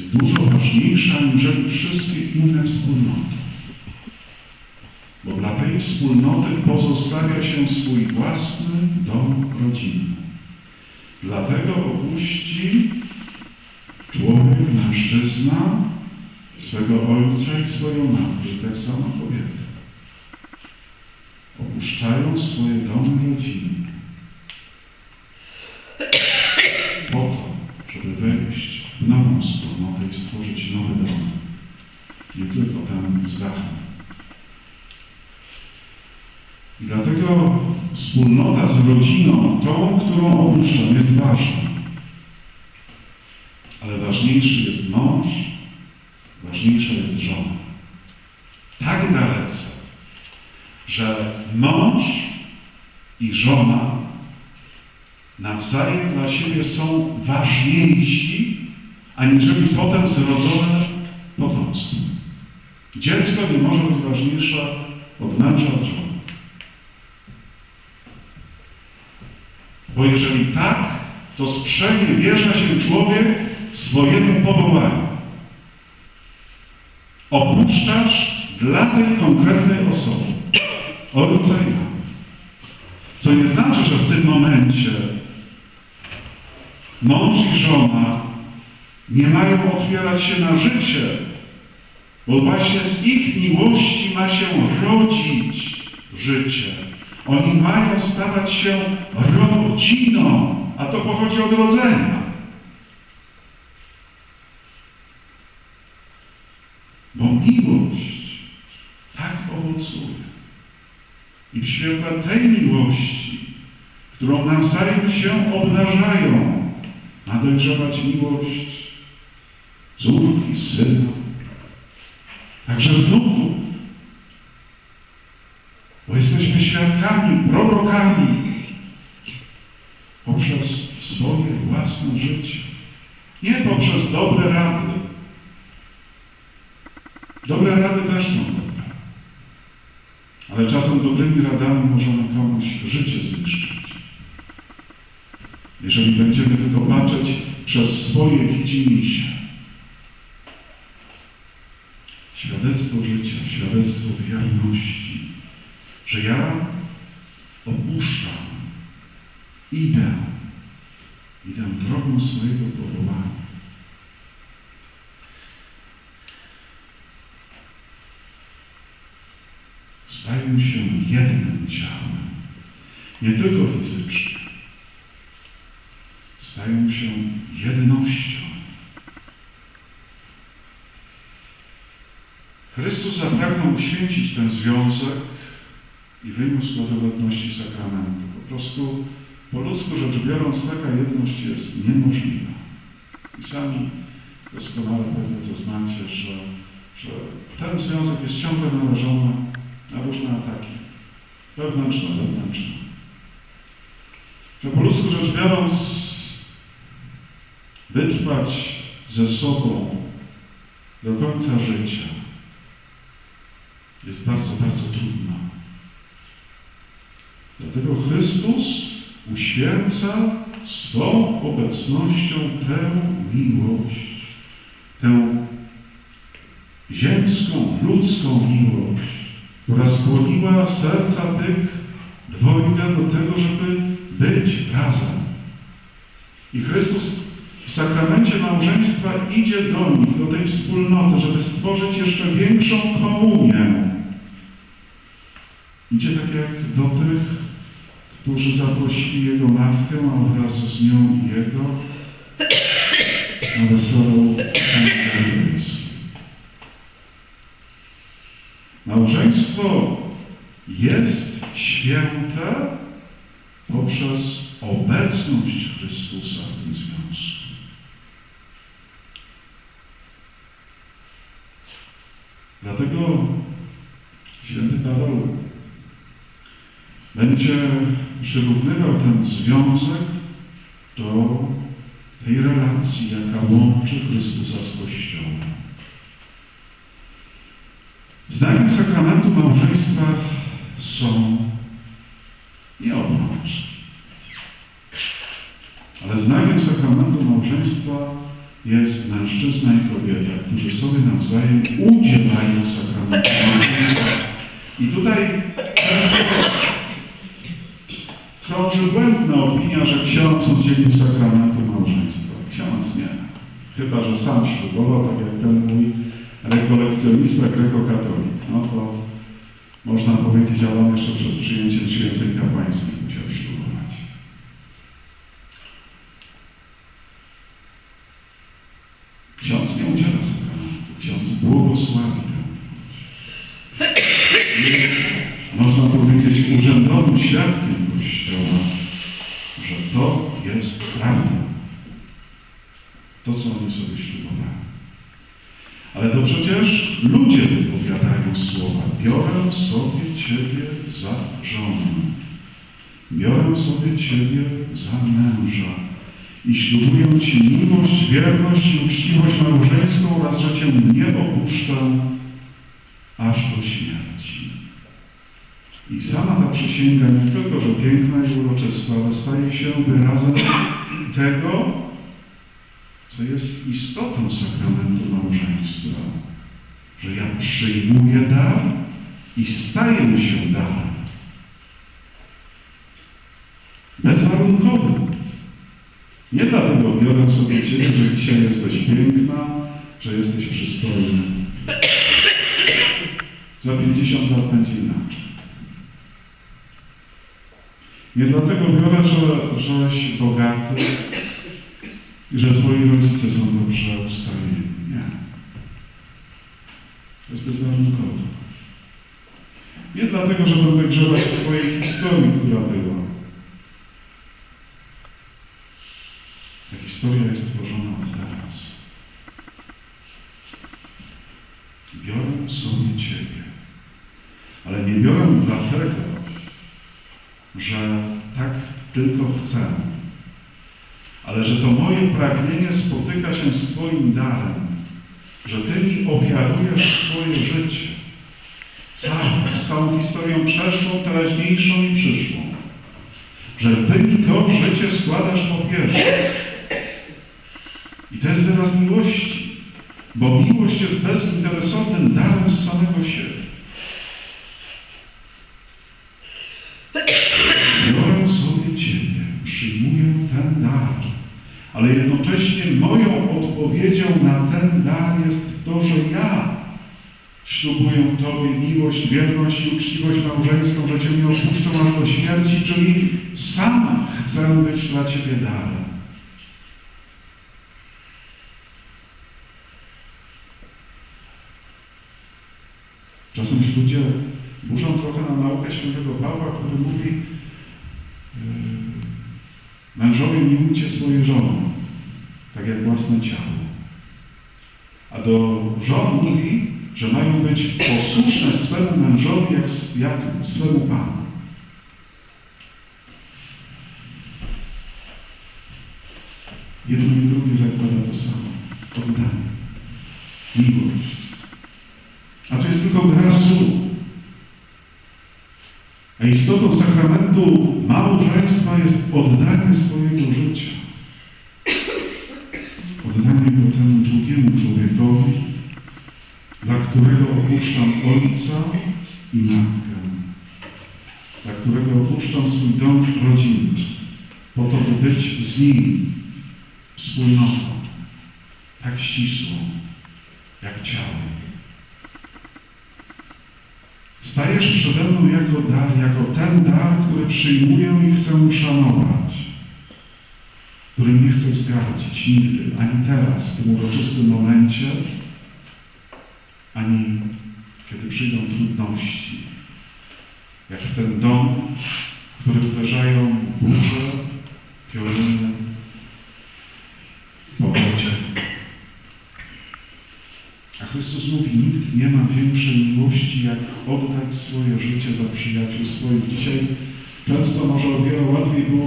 dużo ważniejsza aniżeli wszystkie inne wspólnoty. Bo dla tej wspólnoty pozostawia się swój własny dom rodzinny. Dlatego opuści człowiek, mężczyzna swego ojca i swoją matkę, tak samo kobieta. Opuszczają swoje domy rodzinne. Po to, żeby wejść w nową wspólnotę i stworzyć nowy dom. Nie tylko dachem. I dlatego wspólnota z rodziną, tą, którą opuszczam, jest ważna. Ale ważniejszy jest mąż, ważniejsza jest żona. Tak dalece, że mąż i żona nawzajem dla siebie są ważniejsi, aniżeli potem zrodzone potomstwo. Dziecko nie może być ważniejsze od męża, od żony. Bo jeżeli tak, to sprzeniewierza się człowiek swojemu powołaniu. Opuszczasz dla tej konkretnej osoby ojca i. Co nie znaczy, że w tym momencie mąż i żona nie mają otwierać się na życie, bo właśnie z ich miłości ma się rodzić życie. Oni mają stawać się rodziną, a to pochodzi od rodzenia. Bo miłość tak owocuje. I w świetle tej miłości, którą nawzajem się obnażają, ma dojrzewać miłość córki, syna, także wnuków. Bo jesteśmy świadkami, prorokami poprzez swoje własne życie. Nie poprzez dobre rady. Dobre rady też są dobre. Ale czasem dobrymi radami możemy komuś życie zniszczyć. Jeżeli będziemy tylko patrzeć przez swoje widzimisię. Świadectwo życia, że ja opuszczam, idę, idę drogą swojego powołania. Stają się jednym ciałem, nie tylko fizycznie, stają się jednością. Chrystus zapragnął uświęcić ten związek i wyniósł go do godności sakramentu. Po prostu po ludzku rzecz biorąc taka jedność jest niemożliwa. I sami doskonale pewnie to znacie, że, że ten związek jest ciągle narażony na różne ataki. Wewnętrzne, zewnętrzne. Że po ludzku rzecz biorąc wytrwać ze sobą do końca życia jest bardzo, bardzo trudno. Dlatego Chrystus uświęca swą obecnością tę miłość, tę ziemską, ludzką miłość, która skłoniła serca tych dwojga do tego, żeby być razem. I Chrystus w sakramencie małżeństwa idzie do nich, do tej wspólnoty, żeby stworzyć jeszcze większą komunię. Idzie tak jak do tych, którzy zaprosili jego matkę, a wraz z nią i jego na wesołą. Małżeństwo jest święte poprzez obecność Chrystusa w tym związku. Dlatego święty Paweł będzie przyrównywał ten związek do tej relacji, jaka łączy Chrystusa z Kościołem. Zdaniem sakramentu małżeństwa są nie obrączki, ale zdaniem sakramentu małżeństwa jest mężczyzna i kobieta, którzy sobie nawzajem udzielają sakramentu małżeństwa. I tutaj krąży błędna opinia, że ksiądz udzielił sakramentu małżeństwa. Ksiądz nie. Chyba, że sam ślubował, tak jak ten mój rekolekcjonista grekokatolik. No to można powiedzieć, ale on jeszcze przed przyjęciem święceń kapłańskich musiał ślubować. Ksiądz nie udziela sakramentu. Ksiądz błogosławi To, co oni sobie ślubowali. Ale to przecież ludzie wypowiadają słowa. Biorę sobie Ciebie za żonę. Biorę sobie Ciebie za męża. I ślubuję Ci miłość, wierność i uczciwość małżeńską oraz, że Cię nie opuszczę aż do śmierci. I sama ta przysięga nie tylko, że piękna i uroczysta, ale staje się wyrazem tego, co jest istotą sakramentu małżeństwa, że ja przyjmuję dar i staję się darem. Bezwarunkowo. Nie dlatego biorę sobie Ciebie, że dzisiaj jesteś piękna, że jesteś przystojny. Za 50 lat będzie inaczej. Nie dlatego biorę, że, żeś bogaty że Twoi rodzice są dobrze ustawieni. Nie. To jest bezwarunkowe. Nie dlatego, że będę grzebać w Twojej historii, która była. Ta historia jest tworzona od teraz. Biorę sobie Ciebie. Ale nie biorę dlatego, że tak tylko chcę, ale że to moje pragnienie spotyka się z Twoim darem, że Ty mi ofiarujesz swoje życie, całe, z całą historią przeszłą, teraźniejszą i przyszłą, że Ty mi to życie składasz po pierwsze. I to jest wyraz miłości, bo miłość jest bezinteresownym darem z ale jednocześnie moją odpowiedzią na ten dar jest to, że ja ślubuję Tobie miłość, wierność i uczciwość małżeńską, że Cię nie opuszczę aż do śmierci, czyli sam chcę być dla Ciebie darem. Czasem się ludzie burzą trochę na naukę świętego Pawła, który mówi yy, mężowie miłujcie swoje żony, tak jak własne ciało. A do żon mówi, że mają być posłuszne swemu mężowi jak, jak swemu Panu. Jedno i drugie zakłada to samo. Oddanie. Miłość. A to jest tylko gra słów. A istotą sakramentu małżeństwa jest oddanie swojego życia. Oddanie go temu drugiemu człowiekowi, dla którego opuszczam ojca i matkę, dla którego opuszczam swój dom rodzinny, po to, by być z nim wspólnotą, tak ścisłą, jak ciało. Stajesz przede mną jako dar, jako ten dar, który przyjmuję i chcę szanować, którym nie chcę wzgardzić nigdy, ani teraz, w tym uroczystym momencie, ani kiedy przyjdą trudności, jak w ten dom, w który uderzają burze, pioruny, powodzie. A Chrystus mówi, nikt nie ma miłości, jak oddać swoje życie za przyjaciół swoich. Dzisiaj często może o wiele łatwiej było